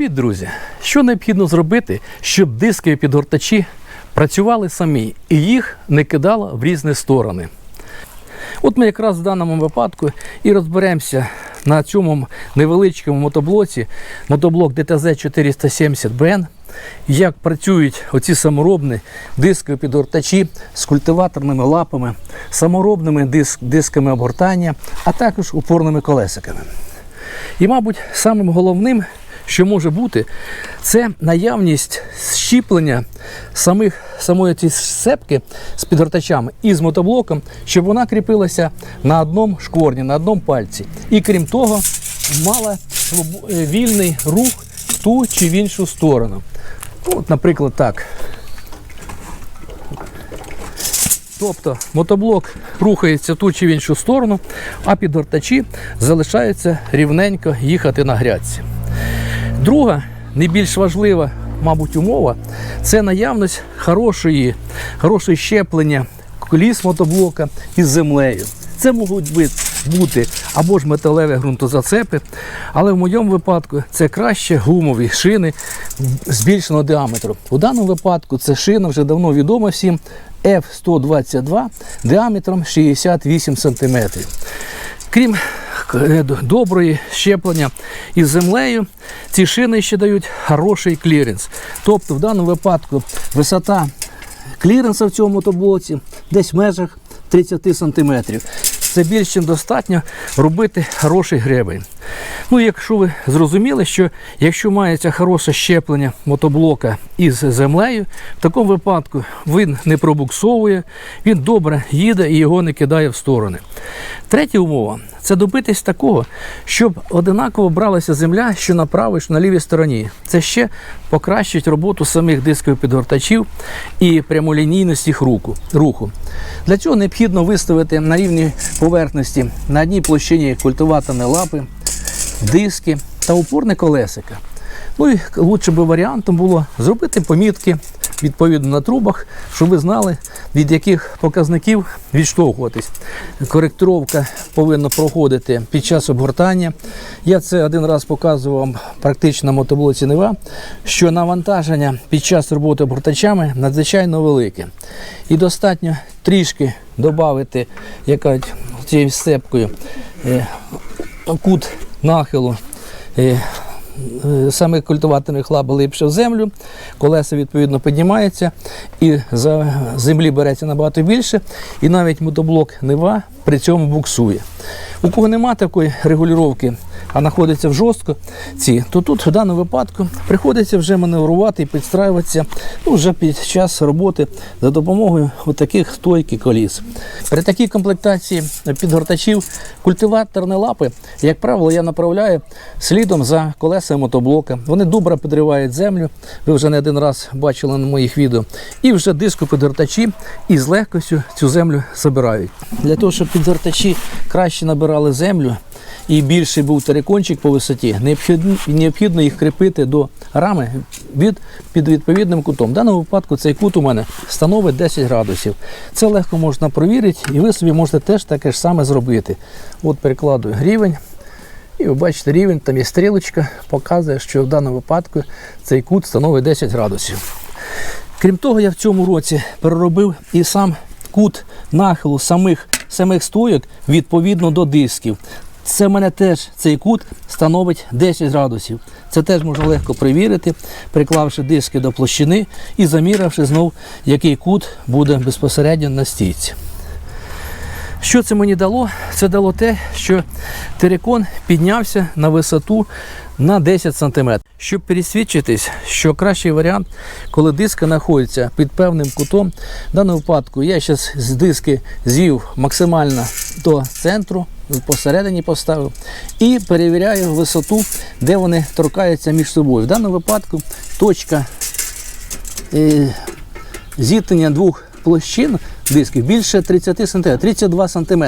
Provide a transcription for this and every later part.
Привіт, друзі! Що необхідно зробити, щоб дискові підгортачі працювали самі і їх не кидало в різні сторони? От ми якраз в даному випадку і розберемося на цьому невеличкому мотоблоці, мотоблок DTZ 470 bn як працюють оці саморобні дискові підгортачі з культиваторними лапами, саморобними диск, дисками обгортання, а також упорними колесиками. І, мабуть, самим головним, що може бути, це наявність щіплення самих, самої цієї сцепки з підгортачами і з мотоблоком, щоб вона кріпилася на одному шкворні, на одному пальці. І крім того, мала е, вільний рух в ту чи в іншу сторону. От, наприклад, так. Тобто мотоблок рухається ту чи в іншу сторону, а підгортачі залишаються рівненько їхати на грядці. Друга, не більш важлива, мабуть, умова це наявність хорошої, хорошої щеплення коліс мотоблока із землею. Це можуть бути- або ж металеві ґрунтозацепи, але в моєму випадку це краще гумові шини збільшеного діаметру. У даному випадку це шина вже давно відома всім F122 діаметром 68 см. Крім доброї щеплення із землею, ці шини ще дають хороший кліренс. Тобто, в даному випадку висота кліренса в цьому мотоблоці десь в межах 30 см. Це більш ніж достатньо робити хороший гребень. Ну, якщо ви зрозуміли, що якщо мається хороше щеплення мотоблока із землею, в такому випадку він не пробуксовує, він добре їде і його не кидає в сторони. Третя умова це добитись такого, щоб одинаково бралася земля, що на правій, що на лівій стороні. Це ще покращить роботу самих дискових підгортачів і прямолінійність їх руху. Для цього необхідно виставити на рівні поверхності на одній площині культиваторні лапи, диски та упорне колесика. Ну і лучше би варіантом було зробити помітки відповідно на трубах, щоб ви знали, від яких показників відштовхуватись. Коректировка повинна проходити під час обгортання. Я це один раз показував вам практично на мотоблоці Нева, що навантаження під час роботи обгортачами надзвичайно велике. І достатньо трішки додати цією сцепкою е, кут нахилу. е, Саме культиваторних лап липше в землю, колеса відповідно піднімаються, і за землі береться набагато більше, і навіть мотоблок Нева при цьому буксує. У кого немає такої регулювання, а знаходиться в жорстко ці, то тут в даному випадку приходиться вже маневрувати і підстраюватися ну, вже під час роботи за допомогою таких стойки коліс. При такій комплектації підгортачів культиваторні лапи, як правило, я направляю слідом за колесами мотоблока. Вони добре підривають землю. Ви вже не один раз бачили на моїх відео. І вже диску підгортачі із легкостю цю землю забирають. Для того, щоб підгортачі краще набирали землю і більший був терикончик по висоті, необхідно, їх кріпити до рами від, під відповідним кутом. В даному випадку цей кут у мене становить 10 градусів. Це легко можна провірити, і ви собі можете теж таке ж саме зробити. От перекладую рівень. І ви бачите, рівень, там є стрілочка, показує, що в даному випадку цей кут становить 10 градусів. Крім того, я в цьому році переробив і сам кут нахилу самих, самих стойок відповідно до дисків. Це в мене теж цей кут становить 10 градусів. Це теж можна легко перевірити, приклавши диски до площини і заміривши знов, який кут буде безпосередньо на стійці. Що це мені дало? Це дало те, що терикон піднявся на висоту на 10 см. Щоб пересвідчитись, що кращий варіант, коли диски знаходяться під певним кутом. В даному випадку я зараз з диски звів максимально до центру, посередині поставив, і перевіряю висоту, де вони торкаються між собою. В даному випадку точка е, зіткнення двох площин дисків більше 30 см, 32 см.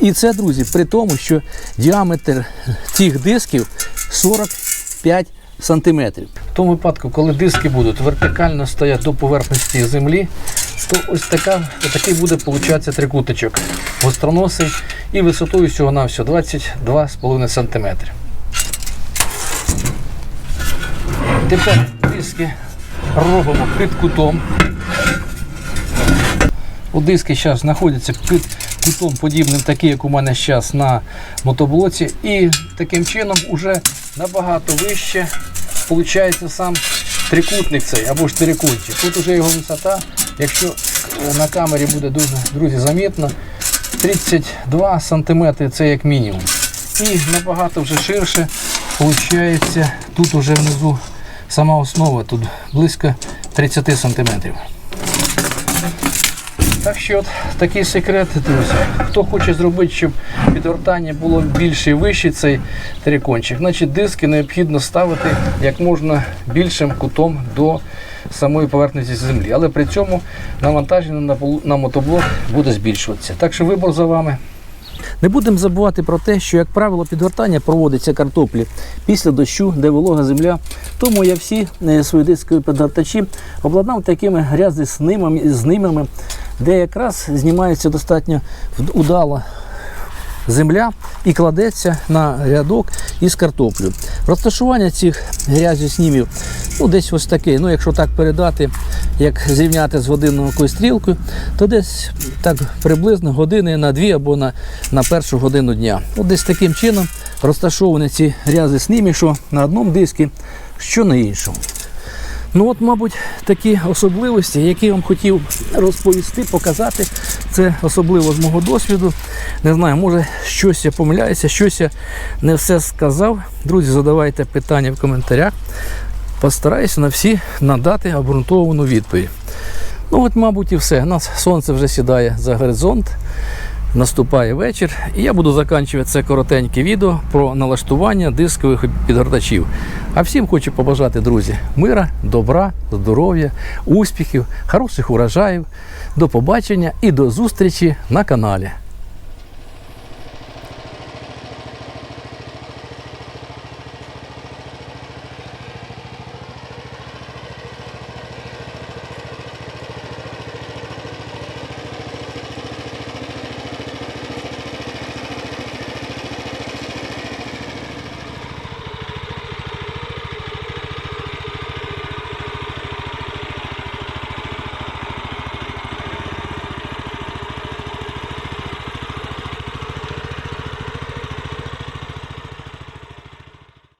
І це, друзі, при тому, що діаметр цих дисків 45 см. В тому випадку, коли диски будуть вертикально стояти до поверхності землі, то ось така, такий буде получатися трикутичок гостроносий і висотою всього на всього 22,5 см. Тепер диски робимо під кутом. У диски зараз знаходяться під кутом подібним, такий, як у мене зараз на мотоблоці. І таким чином вже набагато вище виходить сам трикутник цей або ж трикутчик. Тут вже його висота, якщо е, на камері буде дуже, друзі, замітно, 32 см це як мінімум. І набагато вже ширше виходить, тут вже внизу сама основа, тут близько 30 сантиметрів. Так що от такий секрет, друзі. Хто хоче зробити, щоб підгортання було більше і вище цей трикончик, значить диски необхідно ставити як можна більшим кутом до самої поверхні землі. Але при цьому навантаження на, мотоблок буде збільшуватися. Так що вибор за вами. Не будемо забувати про те, що, як правило, підгортання проводиться картоплі після дощу, де волога земля. Тому я всі е, свої дискові підгортачі обладнав такими грязеснімами, знимами, де якраз знімається достатньо удало земля і кладеться на рядок із картоплею. Розташування цих грязі-снімів ну, десь ось таке. Ну, якщо так передати, як зрівняти з годинною стрілкою, то десь так приблизно години на дві або на, на першу годину дня. От десь таким чином розташовані ці грязи снімі, що на одному диску, що на іншому. Ну от, мабуть, такі особливості, які я вам хотів розповісти, показати. Це особливо з мого досвіду. Не знаю, може щось я помиляюся, щось я не все сказав. Друзі, задавайте питання в коментарях. Постараюся на всі надати обґрунтовану відповідь. Ну от, мабуть, і все. У нас сонце вже сідає за горизонт. Наступає вечір, і я буду закінчувати це коротеньке відео про налаштування дискових підгортачів. А всім хочу побажати, друзі, мира, добра, здоров'я, успіхів, хороших урожаїв. До побачення і до зустрічі на каналі.